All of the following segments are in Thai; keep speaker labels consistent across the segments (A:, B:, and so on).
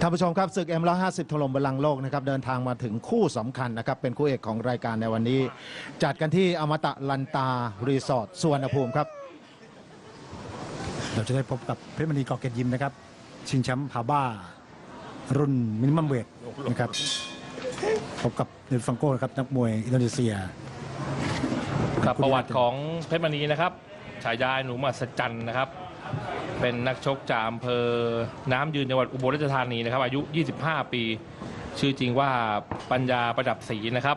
A: ท่านผู้ชมครับศึก M150 ถล่มบอลลังก์โลกนะครับเดินทางมาถึงคู่สำคัญนะครับเป็นคู่เอกของรายการในวันนี้ จัดกันที่อมตะลันตารีสอร์ทสุวรรณภูมิครับ
B: เราจะได้พบกับเพชรมณีกอเกยรตยิมนะครับ ชิงแชมป์พาบ้า รุ่นมินิมัมเวทนะครับพบกับเนลฟังโก้นะครับนักมวยอินโดนีเซีย
C: ครับประวัติของเพชรมณีนะครับฉายาหนูมหัศจรรย์นะครับ เป็นนักชกจากอำเภอน้ำยืนจังหวัดอุบลราชธานีนะครับ อายุ 25 ปี ชื่อจริงว่าปัญญาประดับศรีนะครับ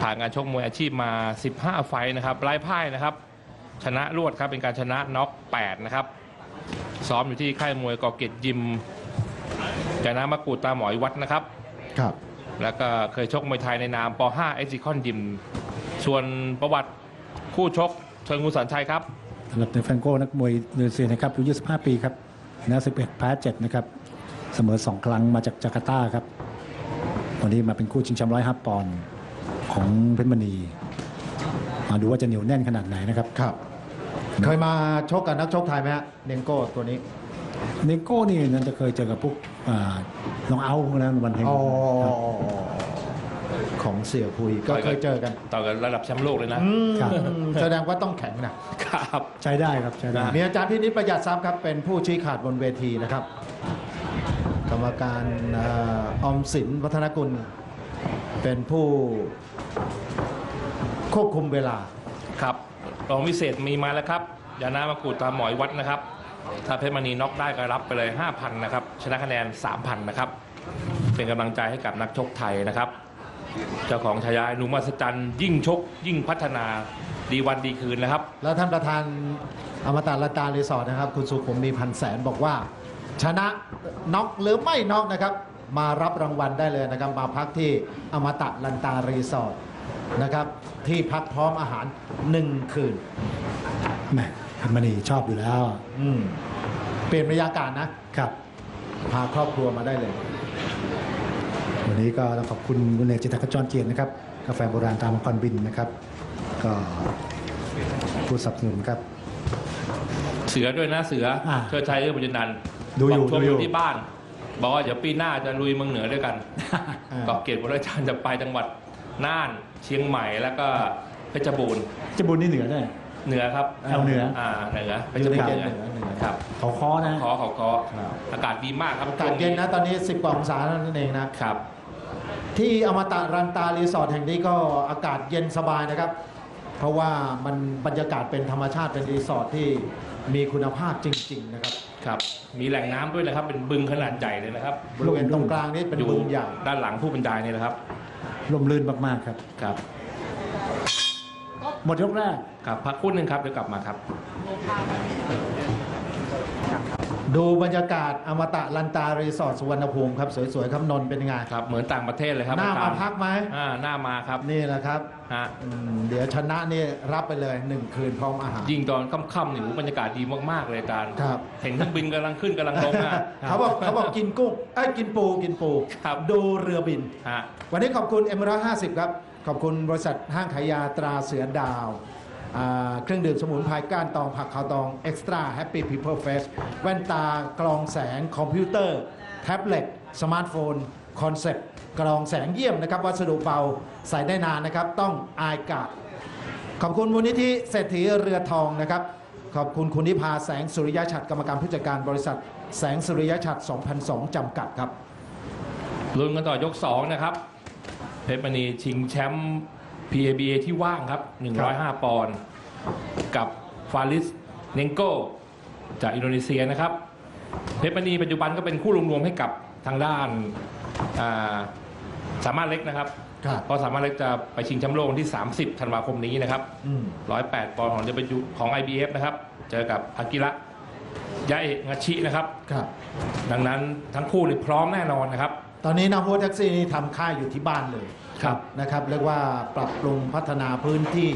C: ผ่านการชกมวยอาชีพมา 15 ไฟต์นะครับไร้พ่ายนะครับ ชนะรวดครับเป็นการชนะน็อก8นะครับซ้อมอยู่ที่ค่ายมวยกอเกยรตยิมจานะมะกรูดตาหมอยวัดนะครับ
A: ครับ
C: แล้วก็เคยชกมวยไทยในนามป .5 เอ็กซิคอนยิมส่วนประวัติคู่ชกเชิงคุณสันชัยครับ
B: สำหรับเนลฟังโก้นักมวยอินโดนีเซียนะครับอายุ25 ปีครับชนะ11แพ้7นะครับเสมอ 2 ครั้งมาจากจาการ์ตาครับวันนี้มาเป็นคู่ชิงแชมป์105ปอนด์ของเพชรมณีมาดูว่าจะเหนียวแน่นขนาดไหนนะครับ
A: ครับ เคยมาชกกับนักชกไทยไหมฮะเนงโก้ตัวนี้
B: เนโก้นี่นั่นจะเคยเจอกับพวกอ่าน้องเอาท์นะวันเฮง
A: อ๋อ
B: ครับ
A: ของเสี่ยพุยก็เคยเจอกัน
C: ต่อกันระดับแชมป์โลกเลยนะ
A: อืม
B: ครับ
A: แสดงว่าต้องแข็งนะ
C: ครับ
B: ใช้ได้ครับใช้ได้
A: มีอาจารย์พินิจประหยัดทรัพย์ครับ เป็นผู้ชี้ขาดบนเวทีนะครับ กรรมการเอ่อออมสินวัฒนกุล เป็นผู้ควบคุมเวลา
C: ครับรองวิเศษมีมาแล้วครับยานามากูดตามหมอยวัดนะครับ ถ้าเพชรมณีน็อกได้ก็รับไปเลย 5,000 นะครับ ชนะคะแนน 3,000 นะครับ เป็นกำลังใจให้กับนักชกไทยนะครับ เจ้าของฉายาหนูมหัศจรรย์ยิ่งชก ยิ่งพัฒนาดีวันดีคืนนะครับ
A: แล้วท่านประธานอมตะลาตารีสอร์ทนะครับ คุณสุขุมมีพันแสนบอกว่า ชนะน็อกหรือไม่น็อกนะครับ มารับรางวัลได้เลยนะครับ มาพักที่อมตะลันตารีสอร์ทนะครับ ที่พักพร้อมอาหาร1คืน
B: แหมเพชรมณีชอบอยู่แล้ว
A: อืมเปลี่ยนบรรยากาศนะ
B: ครับ
A: พาครอบครัวมาได้เลย
B: วันนี้ก็ต้องขอบคุณคุณเอกจิตรขจรเกียรตินะครับกาแฟโบราณตามมังกรบินนะครับ ก็ผู้สนับสนุนครับ
C: เสือด้วยนะเสือ
B: อ่า
C: เชิดชัยเอื้อบุญนันท์
B: ดูอยู่
C: บอกชม
B: ดูอยู่
C: อยู่ ที่บ้าน บอกว่าเดี๋ยวปีหน้าจะลุยเมืองเหนือด้วยกัน
A: อ่า
C: เกาะเกร็ดวรจารย์จะไปจังหวัดน่านเชียงใหม่แล้วก็เพชรบูรณ์
B: จะบุญนี่เหนือได้
C: เหนือครับ
B: เอาเหนือ
C: อ่าเหนือเพ
A: อ
C: ช
A: ยู่
C: ร
A: ใน
C: บูร
A: เก
C: ณ์
A: ณฑ์
C: เห
A: เห
C: นื
A: นื
C: อ
A: อเหนือ
C: ครับ
B: เขาคอนะ
C: ขอเขาขอ
A: ครับ
C: อากาศดีมากครับ
A: อากาศเย็นนะ ตอนนี้ 10 กว่าองศานั่นเองนะ
C: ครับ
A: ที่อมตะรันตารีสอร์ทแห่งนี้ก็อากาศเย็นสบายนะครับ เพราะว่ามันบรรยากาศเป็นธรรมชาติเป็นรีสอร์ทที่มีคุณภาพจริง ๆ นะครับ
C: ครับมีแหล่งน้ำด้วยนะครับ เป็นบึงขนาดใหญ่เลยนะครับ
A: บริเวณตรงกลางนี้เป็น
C: อยู่
A: บึงใหญ่
C: ด้านหลังผู้บรรยายนี่นะครับ
B: ลมลื่นมากๆครับ
C: ครับ
B: หมดยกแรก
C: ครับพักครู่หนึ่งครับเดี๋ยวกลับมาครับ
A: ดูบรรยากาศอมตะลันตารีสอร์ทสุวรรณภูมิครับ สวยๆครับนนท์เป็นยังไง
C: ครับเหมือนต่างประเทศเลยครับ
A: หน้า
C: อจ
A: มาร
C: ย์
A: พักไหม
C: อ่าหน้ามาครับ
A: นี่แหละครับ
C: ฮะ
A: อืมเดี๋ยวชนะนี่รับไปเลยหนึ่งคืนพร้อมอาหาร
C: ยิ่งตอนค่ำๆนี่โอ้โหบรรยากาศดีมากๆเลยอาจารย์
A: ครับ
C: เห็นเครื่องบินกำลังขึ้นกำลังลงอะ
A: เขาบอกเขาบอกกินกุ้งไอ้ยกินปูกินปู
C: ครับ
A: ดูเรือบิน
C: ฮะ
A: วันนี้ขอบคุณ M150 ครับ ขอบคุณบริษัทห้างขายยาตราเสือดาวอ่า เครื่องดื่มสมุนไพรก้านตองผักขาวตอง Extra Happy People Fresh แว่นตากรองแสงคอมพิวเตอร์ แท็บเล็ต สมาร์ทโฟน คอนเซ็ปต์กรองแสงเยี่ยมนะครับ วัสดุเบาใส่ได้นานนะครับ ต้องอายกาดขอบคุณมูลนิธิเศรษฐีเรือทองนะครับ ขอบคุณคุณนิพาแสงสุริยะฉัตรกรรมการผู้จัดการบริษัท แสงสุริยะฉัตร2002 จำกัดครับ
C: ลุ้นกันต่อยก 2 นะครับ เพชรมณีชิงแชมป์ PABA ที่ว่างครับ 105 ปอนด์กับฟาริสเนงโกจากอินโดนีเซียนะครับ เพชรมณีปัจจุบันก็เป็นคู่รวมๆให้กับทางด้านอ่าสามารถเล็กนะครับ
A: ครับ
C: เพราะสามารถเล็กจะไปชิงแชมป์โลกวันที่ 30 ธันวาคมนี้นะครับ
A: อืม
C: 108 ปอนด์ของ W ของ IBF นะครับ เจอกับอากิระยาเอะงาชินะครับ
A: ครับ
C: ดังนั้นทั้งคู่นี่พร้อมแน่นอนนะครับ
A: ตอนนี้นาฮูแท็กซี่นี่ทำค่ายอยู่ที่บ้านเลย
C: ครับ
A: นะครับเรียกว่าปรับปรุงพัฒนาพื้นที่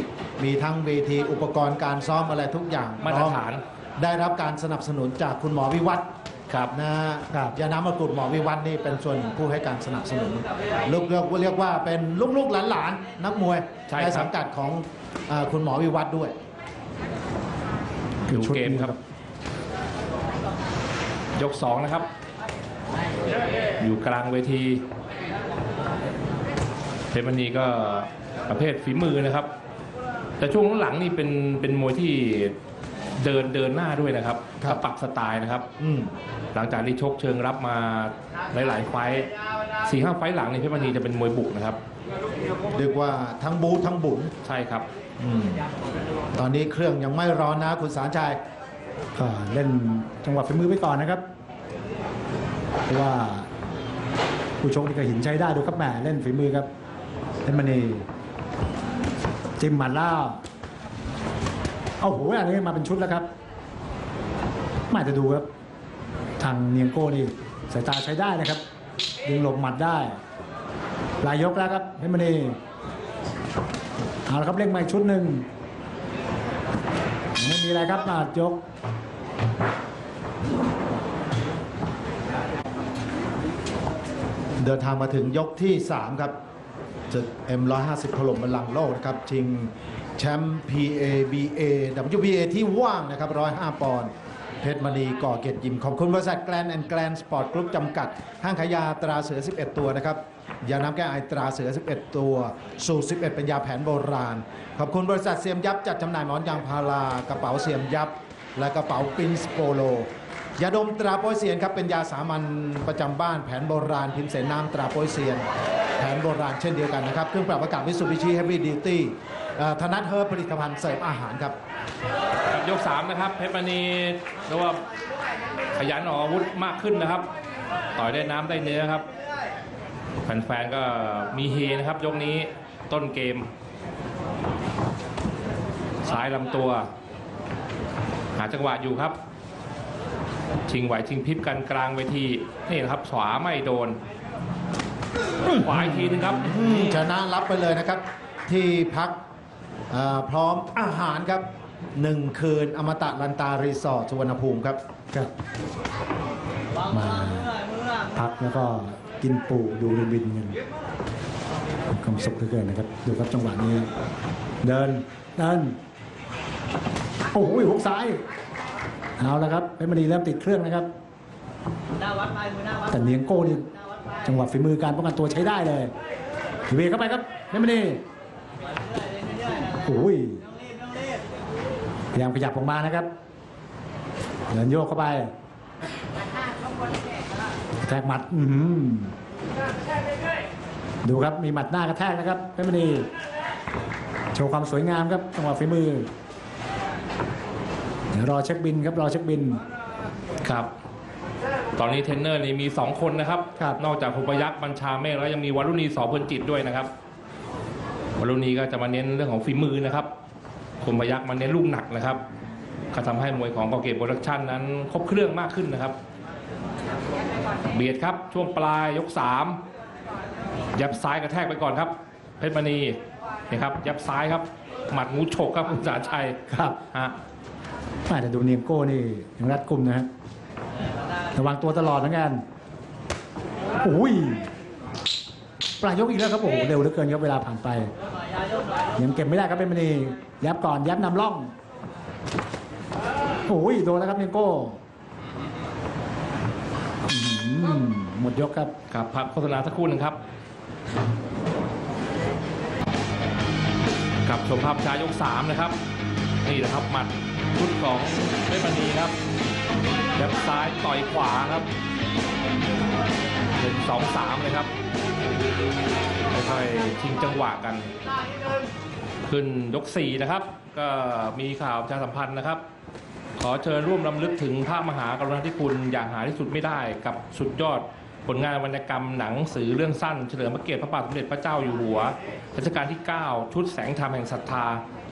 A: มีทั้งเวทีอุปกรณ์การซ้อมอะไรทุกอย่าง
C: มาตรฐาน
A: พร้อมได้รับการสนับสนุนจากคุณหมอวิวัฒน์
C: ครับ
A: นะครับยาน้ำมะกรูดหมอวิวัฒน์นี่เป็นส่วนผู้ให้การสนับสนุนลูกเรียกว่าเรียกว่าเป็นลูกๆหลานๆนักมวย
C: ใช่ครับ
A: สังกัดของเออคุณหมอวิวัฒน์ด้วย
C: ดูเกมครับ ยกสองนะครับ อยู่กลางเวที เพชรมณีก็ประเภทฝีมือนะครับ แต่ช่วงหลังๆนี่เป็นเป็นมวยที่เดินเดินหน้าด้วยนะครับ
A: ครับ
C: ก็ปรับสไตล์นะครับ
A: อืม
C: หลังจากที่ชกเชิงรับมาหลาย ๆ ไฟต์สี่ห้าไฟต์หลังนี่เพชรมณีจะเป็นมวยบุกนะครับ
A: เรียกว่าทั้งบูทั้งบุญ
C: ใช่ครับ
A: อืมตอนนี้เครื่องยังไม่ร้อนนะคุณสารชัย
B: ก็เล่นจังหวะฝีมือไปก่อนนะครับเพราะว่าผู้ชกนี่ก็หินใช้ได้ดูครับแหมเล่นฝีมือครับ เพชรมณีจิ้มหมัดแล้วเอาโหอันนี้มาเป็นชุดแล้วครับไมาจะดูครับ ทางเนียงโก้นี่สายตาใช้ได้นะครับดึงหลบหมัดได้ลายยกแล้วครับเพชรมณีเอาละครับเล่งมาอีกชุดหนึ่งไม่มีอะไรครับมายก
A: เดินทางมาถึงยกที่ 3 ครับ ศึก M150 ถล่มบัลลังก์โลกนะครับชิงแชมป์ PABA WBA ที่ว่างนะครับ105ปอนด์เพชรมณีก่อเกียรติยิม ขอบคุณบริษัทแกลนแอนด์แกลนสปอร์ตกรุ๊ปจำกัด ห้างขายยาตราเสือ 11 ตัวนะครับ ยาน้ำแก้ไอตราเสือ 11 ตัว สูตร 11 เป็นยาแผนโบราณ ขอบคุณบริษัทเสียมยับ จัดจำหน่ายหมอนยางพารากระเป๋าเสียมยับ และกระเป๋าปินสโปโล ยาดมตราโปยเซียนครับเป็นยาสามัญประจำบ้านแผนโบราณพิมพ์เสนน้ำตราโปยเซียน ผนโบราณเช่นเดียวกันนะครับ เครื่องปรับอากาศมิสูบิชิเฮฟวี่ดิวตี้ธนัทเฮิร์ผลิตภัณฑ์เสริมอาหารครับ
C: กับยก 3 นะครับ เพชรมณีเรียกว่าขยันออกอาวุธมากขึ้นนะครับ ต่อยได้น้ำได้เนื้อครับ แฟนๆก็มีเฮนะครับ ยกนี้ต้นเกม ซ้ายลำตัว หาจังหวะอยู่ครับชิงไหวชิงพริบกันกลางเวทีนี่นะครับขวาไม่โดน ขวาอีกทีนึงครับ
A: อืมชนะรับไปเลยนะครับ ที่พักเอ่อพร้อมอาหารครับหนึ่งคืนอมตะลันตารีสอร์ทสุวรรณภูมิครับ
B: ครับมาพักแล้วก็กินปูดูเรือบินกันมีความสุขเหลือเกินนะครับ ดูครับจังหวะนี้ เดินเดินโอ้โหหุกซ้ายเอาละครับเพชรมณีเริ่มติดเครื่องนะครับ
D: หน้าวัดไปมือหน้าวัด
B: แต่เนียงโก้นี่ จังหวะฝีมือการป้องกันตัวใช้ได้เลยทีเวเข้าไปครับเพชรมณีโอ้ยพยายามขยับออกมานะครับเดินโยกเข้าไปแทกหมัดอืดูครับมีหมัดหน้ากระแทกนะครับเพชรมณีโชว์ความสวยงามครับจังหวะฝีมือเดี๋ยวรอเช็คบินครับรอเช็คบิน
C: ครับ ตอนนี้เทรนเนอร์นี่มี 2 คนนะครับ
B: ครับ
C: นอกจากภูปยักษ์บัญชาเมฆแล้วยังมีวรุณีสอเพลินจิตด้วยนะครับ วรุณีก็จะมาเน้นเรื่องของฝีมือนะครับภูปยักษ์มาเน้นลูกหนักนะครับ ก็ทำให้มวยของกอเกตโปรดักชันนั้นครบเครื่องมากขึ้นนะครับ เบียดครับช่วงปลายยก3ยับซ้ายกระแทกไปก่อนครับ เพชรมณีนี่ครับยับซ้ายครับหมัดงูฉกครับคุณสาชัย
B: ครับ
C: ฮะ
B: อาจจะดูเนียงโก้นี่ยังรัดกุมนะฮะ ระวังตัวตลอดเหมือนกันโอ้ยปลายยกอีกแล้วครับโอ้โหเร็วเหลือเกินครับเวลาผ่านไป ยังเก็บไม่ได้ครับเป็นมณียับก่อนยับนำร่องโอ้ยโดนแล้วครับเนียงโก้หมดยกครับ
C: ครับพักโฆษณาสักครู่หนึ่งครับกับชมภาพชายยก3นะครับ นี่แหละครับหมัดชุดของเพชรมณีครับ ยับซ้ายต่อยขวาครับหนึ่งสองสามเลยครับค่อยๆชิงจังหวะกัน ขึ้นยก4นะครับ ก็มีข่าวประชาสัมพันธ์นะครับ ขอเชิญร่วมรำลึกถึงพระมหากรุณาธิคุณอย่างหาที่สุดไม่ได้กับสุดยอดผลงานวรรณกรรมหนังสือเรื่องสั้น เฉลิมพระเกียรติพระบาทสมเด็จพระเจ้าอยู่หัวรัชกาลที่ 9 ชุดแสงธรรมแห่งศรัทธา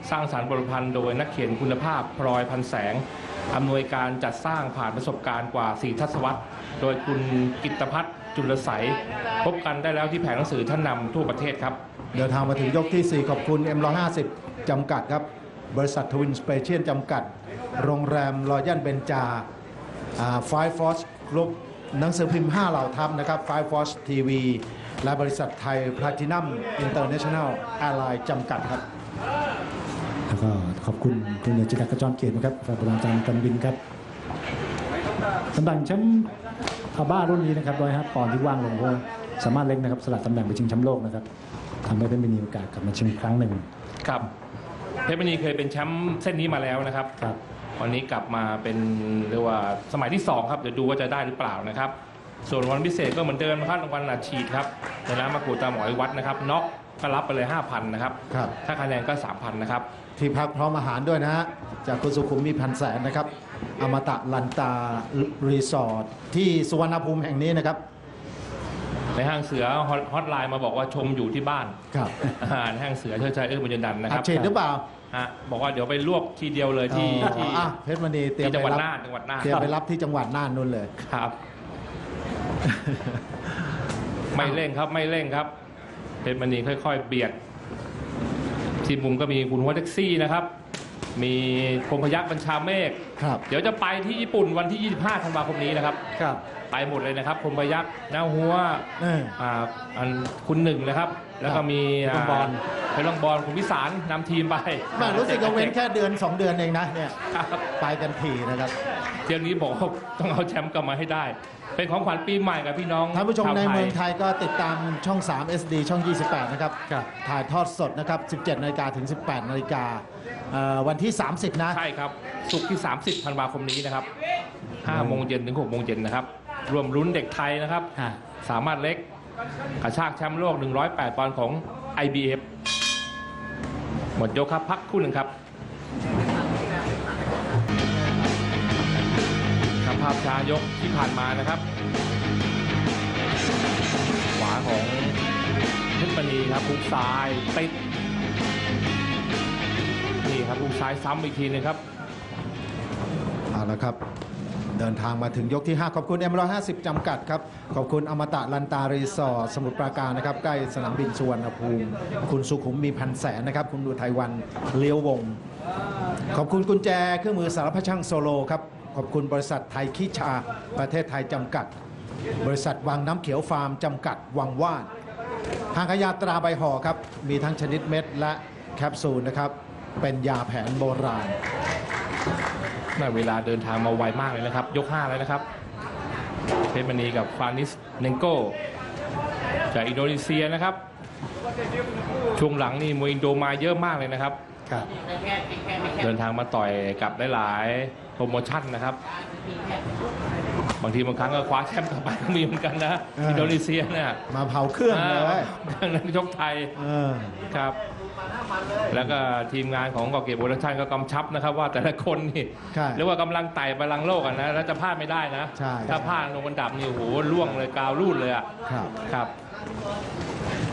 C: สร้างสารรค์บทพันธ์โดยนักเขียนคุณภาพพลอยพันแสง อำนวยการจัดสร้างผ่านประสบการณ์กว่า 4 ทศวรรษ โดยคุณกิตพัฒน์จุลใสพบกันได้แล้วที่แผงหนังสือท่านนำทั่วประเทศครับ
A: เดินทางมาถึงยกที่ 4 ขอบคุณ M150 จำกัดครับ บริษัททวินสเปเชียลจำกัด โรงแรมรอยันเบนจาไฟฟอสกรุ๊ปหนังสือพิมพ์ 5 เหล่าทัพนะครับไฟฟอสทีวีและบริษัทไทยพลาตินัมอินเตอร์เนชั่นแนลแอร์ไลน์จำกัดครับ
B: ขอบคุณคุณจิตรกระจรเกียรตินะครับฝ่ายบริหารการการบินครับตำแหน่งแชมป์อาบ้ารุ่นนี้นะครับร้อยห้าปอนด์ที่ว่างลงเพราะว่าสามารถเล็กนะครับสลัดตำแหน่งไปชิงแชมป์โลกนะครับทำให้เป็นมีโอกาสกลับมาชิงอีกครั้งหนึ่ง
C: ครับเพชรมณีเคยเป็นแชมป์เส้นนี้มาแล้วนะครับ
B: ครับ
C: วันนี้กลับมาเป็นเรียกว่าสมัยที่สองครับเดี๋ยวดูว่าจะได้หรือเปล่านะครับ ส่วนวันพิเศษก็เหมือนเดิมนะครับรางวัลอัดฉีดครับชนะมากูตาหมอยวัดนะครับน็อก ก็รับไปเลย 5,000นะครับ
A: ครับ
C: ถ้าคะแนนก็ 3,000นะครับ
A: ที่พักพร้อมอาหารด้วยนะฮะ จากคุณสุขุมมีพันแสนนะครับ อมตะลันตารีสอร์ทที่สุวรรณภูมิแห่งนี้นะครับ
C: ในห้างเสือฮอตฮอตไลน์มาบอกว่าชมอยู่ที่บ้าน
A: ครับ
C: อ่าในห้างเสือเชิดชัยเอื้อบุญยนดันนะค
A: อั
C: รั
A: ด
C: บ
A: ฉีดหรือเปล่า
C: ฮะบอกว่าเดี๋ยวไปลวกทีเดียวเลยที่
A: อ๋อ
C: ที่
A: อะเพชรมณีเตรียม
C: ที่จังหวัด
A: ไปรับ
C: น่านจังหวัดน่าน
A: เตรียมไปรับที่จังหวัดน่านนู่นเลย
C: ครับ ไม่เร่งครับไม่เร่งครับ เพชรมณีค่อยๆ เบียด ที่มุมก็มีคุณหัวแท็กซี่นะครับ มีคมพยักษ์บัญชาเมฆ
A: ครับ
C: เดี๋ยวจะไปที่ญี่ปุ่นวันที่ 25 ธันวาคมนี้นะครับ
A: ครับ
C: ไปหมดเลยนะครับคมพยักษ์หน้าหัว
A: เออ
C: อ่าอันคุณหนึ่งนะครับ แล้วก็มี
A: เพชรบอล
C: เพชรบอลคุณวิสารนำทีมไป
A: แม่รู้สึกจะเว้นแค่เดือน 2 เดือนเองนะเนี่ย
C: ครับ
A: ไปกันทีนะครับ
C: เที่ยวนี้บอกว่าต้องเอาแชมป์กลับมาให้ได้ เป็นของขวัญปีใหม่กับพี่น้อง
A: ท่านผู้ชม
C: ว
A: ใน
C: ไทย
A: เมืองไทยก็ติดตามช่อง 3 SD ช่อง 28 นะครับ ถ่ายทอดสดนะครับ 17นาฬิกาถึง 18นาฬิกาเอ่อวันที่ 30 นะ
C: ใช่ครับศุกร์ที่ 30ธันวาคมนี้นะครับ5โมงเย็นถึง6โมงเย็นนะครับ รวมลุ้นเด็กไทยนะครับ
B: อ่า
C: สามารถเล็กกระชากแชมป์โลก 108 ปอนด์ของ IBF หมดยกครับพักคู่หนึ่งครับครับภาพช้ายกที่ผ่านมานะครับ ขวาของเพชรมณีครับพุกซ้ายติดนี่ครับพุกซ้ายซ้ำอีกทีหนึงครับ
A: เอาละครับ เดินทางมาถึงยกที่ 5 ขอบคุณ M150 จำกัดครับ ขอบคุณอมตะลันตารีสอร์ทสมุทรปราการนะครับ ใกล้สนามบินสุวรรณภูมิ คุณสุขุมมีพันแสนนะครับ คุณดูไทยวันเลี้ยววง ขอบคุณกุญแจเครื่องมือสารพัดช่างโซโลครับ ขอบคุณบริษัทไทยคิชา ประเทศไทยจำกัด บริษัทวังน้ำเขียวฟาร์มจำกัด วังว่านทางขยาตราใบห่อครับ มีทั้งชนิดเม็ดและแคปซูลนะครับ เป็นยาแผนโบราณ
C: น่าเวลาเดินทางมาไวมากเลยนะครับ ยก5แล้วนะครับ เพชรมณีกับฟานิสเนงโกจากอินโดนีเซียนะครับ ช่วงหลังนี่มวยอินโดมาเยอะมากเลยนะครับ
B: ครับ
C: เดินทางมาต่อยกับหลายๆโปรโมชั่นนะครับ บางทีบางครั้งก็คว้าแชมป์กลับไปก็มีเหมือนกันนะ
A: เอออิ
C: อินโดนีเซียเนี่ย
A: มาเผาเครื่องเลย
C: ดังนั้นชกไทย
A: เออ
C: ครับ แล้วก็ทีมงานของกอเกตโปรดักชั่นก็กำชับนะครับ ว่าแต่ละคนนี่
A: ใช่
C: เรียกว่ากำลังไต่บาลังก์โลกอะนะแล้วจะพลาดไม่ได้นะ
A: ใช่
C: ถ้าพลาดลงอันดับนี่โอ้โหล่วงเลยกาวรูดเลยอะ
A: ครับ
C: ครับ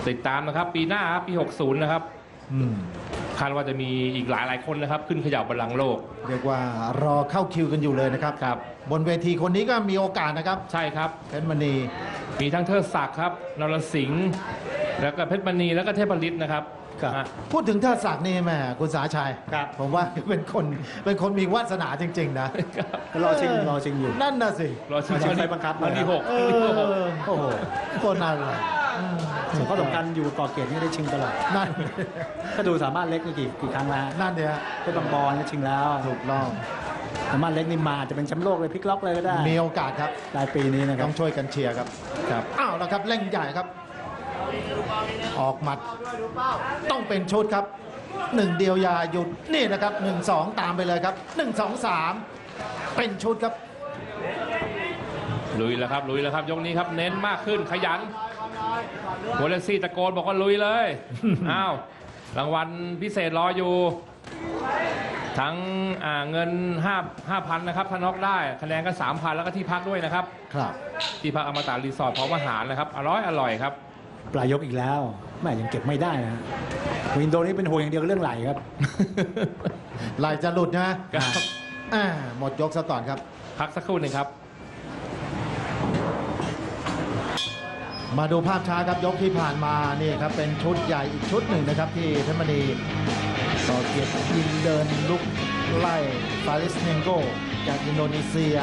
C: ติดตามนะครับ ปีหน้าครับปี 60 นะครับ
A: อืม
C: คาดว่าจะมีอีกหลายหลายๆคนนะครับ ขึ้นเขย่าบาลังก์โลก
A: เรียกว่ารอเข้าคิวกันอยู่เลยนะครับ
C: ครับ
A: บนเวทีคนนี้ก็มีโอกาสนะครับ
C: ใช่ครับ
A: เพชรมณี
C: มีทั้งเทิดศักดิ์ครับนรสิงห์แล้วก็เพชรมณีแล้วก็เทพฤทธิ์นะครับ
B: ครับ
C: อะ
A: พูดถึงเทิดศักดิ์นี่แหม่คุณสาชัย
B: ครับ
A: ผมว่าเป็นคนเป็นคนมีวาสนาจริง ๆ นะ
B: รอชิงรอชิงอยู่
A: นั่นน่ะสิ
C: รอชิง
B: มาชิงไฟบังคับ
C: วันที่หก
A: เอ
C: วันที่หก
A: อโอ้โหคนนั้น
B: ส่วนข้อสำคัญอยู่ก่อเกียรตินี่ได้ชิงตลอด
A: นั่น
B: ถ้าดูสามารถเล็กนี่กี่กี่ครั้งแล้ว
A: นั่นเนี่ย
B: เป็นบางบอลก็ชิงแล้ว
A: ถูกต้อง
B: สามารถเล็กนี่มาจะเป็นแชมป์โลกเลยพลิกล็อกเลยก็ได้
A: มีโอกาสครับ
B: ปลายปีนี้นะครั
A: ต้
B: บ
A: องช่วยกันเชียร์ครับ
C: ครับ
A: อ้าวแล้วครับเร่งใหญ่ครับ ออกหมัดต้องเป็นชุดครับหนึ่งเดียวยาหยุดนี่นะครับหนึ่งสองตามไปเลยครับหนึ่งสองสามเป็นชุดครับ
C: ลุยแล้วครับลุยแล้วครับยกนี้ครับเน้นมากขึ้นขยันหัวเลนซี่ตะโกนบอกว่าลุยเลยอ้าวรางวัลพิเศษรออยู่ ทั้งอ่าเงิน5 5,000นะครับถ้าน็อกได้คะแนนก็3,000 แล้วก็ที่พักด้วยนะครับ
A: ครับ
C: ที่พักอมตะรีสอร์ทพร้อมอาหารนะครับ อร่อยอร่อยครับ
B: ปลายยกอีกแล้วแม่ยังเก็บไม่ได้นะวินโดนี่เป็นห่วงอย่างเดียวเรื่องไหลครับ
A: ไหลจะหลุดนะ
C: ครับ
A: อ่าหมดยกซะก่อนครับ
C: พักสักครู่หนึ่งครับ
A: มาดูภาพช้าครับยกที่ผ่านมานี่ครับเป็นชุดใหญ่อีกชุดหนึ่งนะครับ ที่เพชรมณีต่อเกียรติยิงเดินลุกไล่ฟาริสเนงโกจากอินโดนีเซีย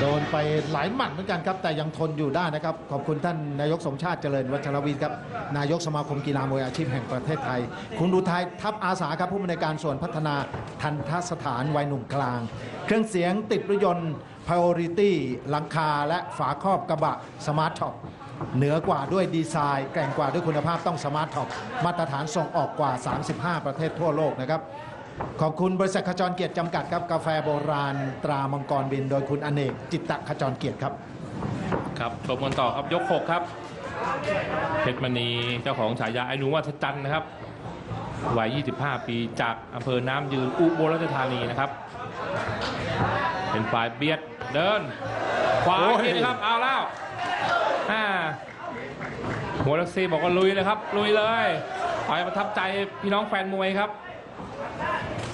A: โดนไปหลายหมัดเหมือนกันครับ แต่ยังทนอยู่ได้นะครับ ขอบคุณท่านนายกสมชาติเจริญวัชรวิทย์ครับ นายกสมาคมกีฬามวยอาชีพแห่งประเทศไทย คุณดูไทยทัพอาสาครับผู้บริการส่วนพัฒนาทันทสถานวัยหนุ่มกลาง เครื่องเสียงติดรถยนต์ Priority หลังคาและฝาครอบกระบะ Smart Top เหนือกว่าด้วยดีไซน์ แกร่งกว่าด้วยคุณภาพต้อง Smart Top มาตรฐานส่งออกกว่า 35 ประเทศทั่วโลกนะครับ ขอบคุณบริษัทขจรเกียรติจำกัดครับกาแฟโบราณตรามังกรบิน โดยคุณอเนกจิตตะขจรเกียรติครับ
C: ครับชมกันต่อครับยก 6 ครับเพชรมณีเจ้าของฉายาไอ้หนูวัฒจันทร์นะครับวัย 25 ปีจากอำเภอน้ำยืนอุบลราชธานีนะครับ เป็นฝ่ายเบียดเดินขวา
A: โอ้ย
C: อีกทีนะครับเอาแล้วอ่าหัวลักซีบอกว่าลุยเลยครับ ลุยเลยต่อยประทับใจพี่น้องแฟนมวยครับ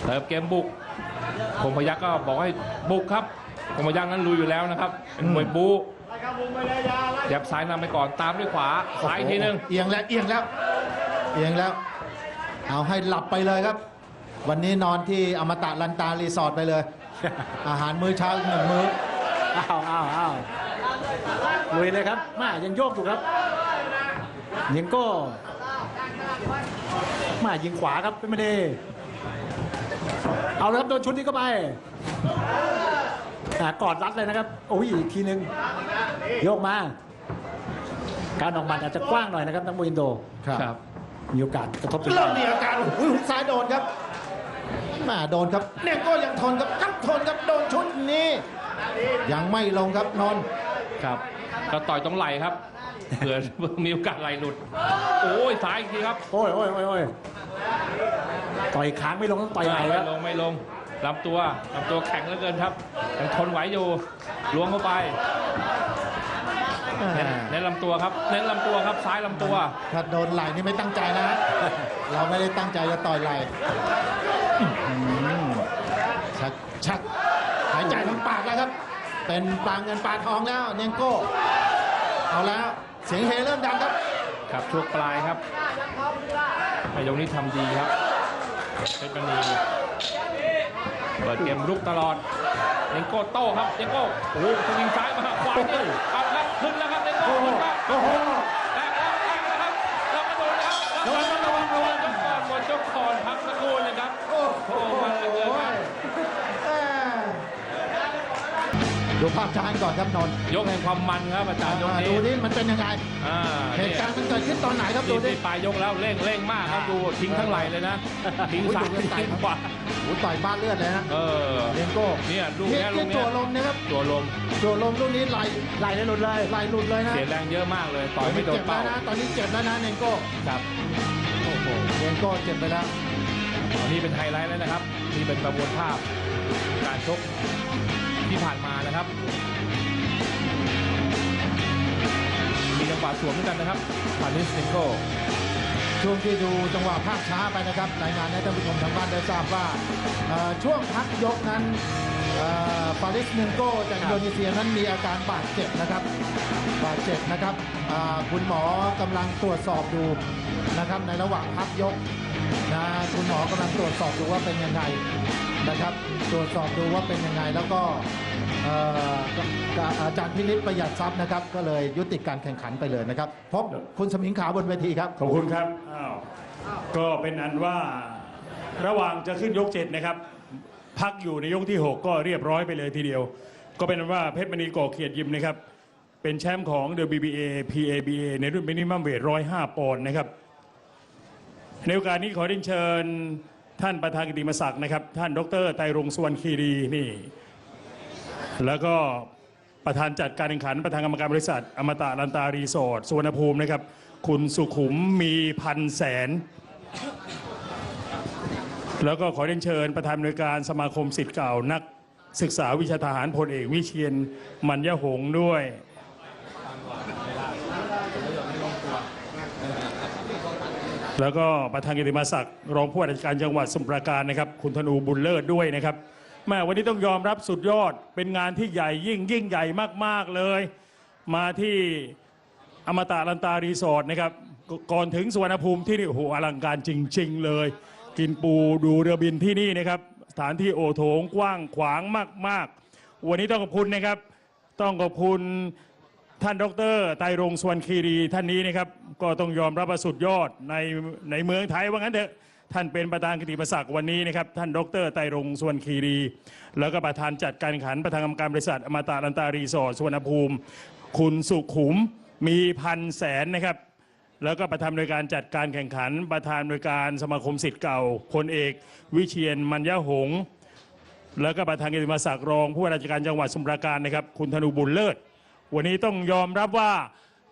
C: เติมเกมบุกคมพยักก็บอกให้บุกครับคมพยักนั้นลุยอยู่แล้วนะครับเป็นมวยบูยับซ้ายนำไปก่อนตามด้วยขวาซ้ายอีกทีหนึง
A: เอียงแล้วเอียงแล้ว เอียงแล้ว เอาให้หลับไปเลยครับ วันนี้นอนที่อมตะลันตารีสอร์ทไปเลย อาหารมื้อเช้าอีกหนึ่งมื้อ
B: อ้าวอ้าวอ้าวลุยเลยครับมายังโยกอยู่ครับยิงก็มายิงขวาครับไม่ได้ เอาเลยครับโดนชุดนี้เข้าไปอ่ากอดรัดเลยนะครับโอ้ยอีกทีหนึ่งโยกมา การออกหมัดอาจจะกว้างหน่อยนะครับนักมวยอินโด
A: ครับ
B: มีโอกาสกระทบตัว
A: เริ่มมีอาการโอ้โหหุกซ้ายโดนครับแมาโดนครับเนี่ยก็ยังทนครับยังทนครับโดนชุดนี้ยังไม่ลงครับนนท์
C: ครับก็ต่อยตรงไหล่ครับเผื่อมีโอกาสไหล่หลุด โอ้ยซ้ายอีกทีครับ
B: โอ้ยโอ้ยโอ้ยโอ้ย ต่อยค้างไม่ลงต้องต่อยไหนค
C: ไม่
B: รับ
C: ลงไม่ลงลำตัวลำตัวแข็งเหลือเกินครับยังทนไหวอยู่ล้วงเข้าไปเน้นเน้นลำตัวครับเน้นลำตัวครับซ้ายลำตัว
A: ถ้าโดนไหล่นี่ไม่ตั้งใจนะฮะเราไม่ได้ตั้งใจจะต่อยไหล่อื้อหือชักชักหายใจทั้งปากแล้วครับ เป็นปลาเงินปลาทองแล้วเนียงโก้ เอาแล้ว เสียงเฮเริ่มดังครับ
C: ครับช่วงปลายครับ นายกนี่ทำดีครับเพชรมณีเปิดเกมรุกตลอดเลงโก้โต้ครับเลงโก้โอ้โหยิงซ้ายมาขวาเนี่ยเอาครับขึ้นแล้วครับเลงโก้ขึ้นแล้ว ดู
A: ภาพช้าก่อนครับนนท์
C: ยกแห่งความมันครับอาจารย์ยก
A: อ่า
C: นี้
A: ดูนี่มันเป็นยังไง
C: อ่า
A: เห
C: เนี่ย
A: ตุการณ์มันเกิดขึ้นตอนไหนครับดู
C: นี่
A: ดิ
C: ที่ปลายยกแล้วเร่งเร่งมากครับดูทิ้งทั้งไหลเลยนะทิ้งซ้าย
A: โอ้ยดูเรื่องไต่
C: ทิ้งขวา
A: โอ้ต่อยบ้านเลือดเลยนะ
C: เออ
A: เนียงโก้
C: เนี่ยลูก
A: นี่
C: เนี้ยลู
A: นี่
C: ก
A: จั่
C: เนี้
A: วยลมนะครับ
C: ตัวลม
A: จั่วลมลูกนี้ไหล
B: ไหลได้หลุดเลย
A: ไหลหลุดเลยนะ
C: เสียแรงเยอะมากเลยต่อยไม่โดน
A: เจ็บแล้
C: เป้าว
A: นะตอนนี้เจ็บแล้วนะเนียงโก้
C: ครับ
A: โอ้โหเนียงโก้เจ็บไปแล้ว
C: อันนี้เป็นไฮไลท์แล้วนะครับนี่เป็นประมวลภาพการชก ที่ผ่านมานะครับ มีจังหวะสวมด้วยกันนะครับฟานิสเซนโก
A: ช่วงที่ดูจังหวะภาพช้าไปนะครับรายงานให้ท่านผู้ชมทางบ้านได้ทราบว่าเอ่อช่วงพักยกนั้นฟาริสเนนโกจากอินโดนีเซียนั้นมีอาการบาดเจ็บนะครับ บาดเจ็บนะครับอ่าคุณหมอกำลังตรวจสอบดูนะครับในระหว่างพักยกนะคุณหมอกำลังตรวจสอบดูว่าเป็นยังไง นะครับ ตรวจสอบดูว่าเป็นยังไงแล้วก็เอ่อกับอาจารย์พินิษประหยัดทรัพย์นะครับ ก็เลยยุติการแข่งขันไปเลยนะครับ พบคุณสมิงขาวบนเวทีครับ
E: ขอบคุณครับอ้าวก็เป็นอันว่าระหว่างจะขึ้นยกเจ็ดนะครับ พักอยู่ในยกที่ 6 ก็เรียบร้อยไปเลยทีเดียว ก็เป็นอันว่าเพชรมณีก่อเขียดยิมนะครับ เป็นแชมป์ของ WBA PABA ในรุ่นมินิมัมเวท105ปอนด์นะครับ ในโอกาสนี้ขอเรียนเชิญ ท่านประธานกิติมศักดิ์นะครับ ท่านดรไตรรงสุวรรณคีรีนี่ แล้วก็ประธานจัดการแข่งขันประธานกรรมการบริษัท อมตะลันตารีสอร์ทสุวรรณภูมินะครับ คุณสุขุมมีพันแสน แล้วก็ขอเรียนเชิญประธานบริการสมาคมสิทธิ์เก่านักศึกษาวิชาทหารพลเอกวิเชียนมัญญหงด้วย แล้วก็ประธานกิติมาศักดิ์รองผู้ว่าราชการจังหวัดสมุพรปราการนะครับ คุณธนูบุญเลิศด้วยนะครับแม่วันนี้ต้องยอมรับสุดยอดเป็นงานที่ใหญ่ยิ่งยิ่งใหญ่มาก ๆ เลย มาที่อมตะลันตารีสอร์ทนะครับกก่อนถึงสุวรรณภูมิที่นี่โอ้โหอลังการจริง ๆ เลย กินปูดูเรือบินที่นี่นะครับ สถานที่โอโถงกว้างขวางมาก ๆ วันนี้ต้องขอบคุณนะครับ ต้องขอบคุณ ท่านดรไตรรงสวรรคีรีท่านนี้นะครับก็ต้องยอมรับว่าสุดยอดในในเมืองไทยว่างั้นเถอะท่านเป็นประธานกิติมศักดิ์วันนี้นะครับท่านดรไตรรงสวนคีรี แล้วก็ประธานจัดการแข่งขันประธานกรรมการบริษัทอมตะลันตารีสอร์ทสุวรรณภูมิ คุณสุขุมมีพันแสนนะครับแล้วก็ประธานโดยการจัดการแข่งขัน ประธานโดยการสมาคมสิทธิ์เก่าพลเอก วิเชียนมัญญหง แล้วก็ประธานกิติมศักดิ์รองผู้ว่าราชการจังหวัดสมุทรปราการนะครับ คุณธนูบุญเลิศ วันนี้ต้องยอมรับว่า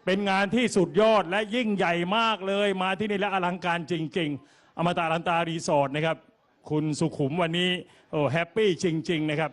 E: เป็นงานที่สุดยอดและยิ่งใหญ่มากเลยมาที่นี่และอลังการจริง ๆ อมตะลันตารีสอร์ทนะครับ คุณสุขุมวันนี้โอ้แฮปปี้จริง ๆ นะครับ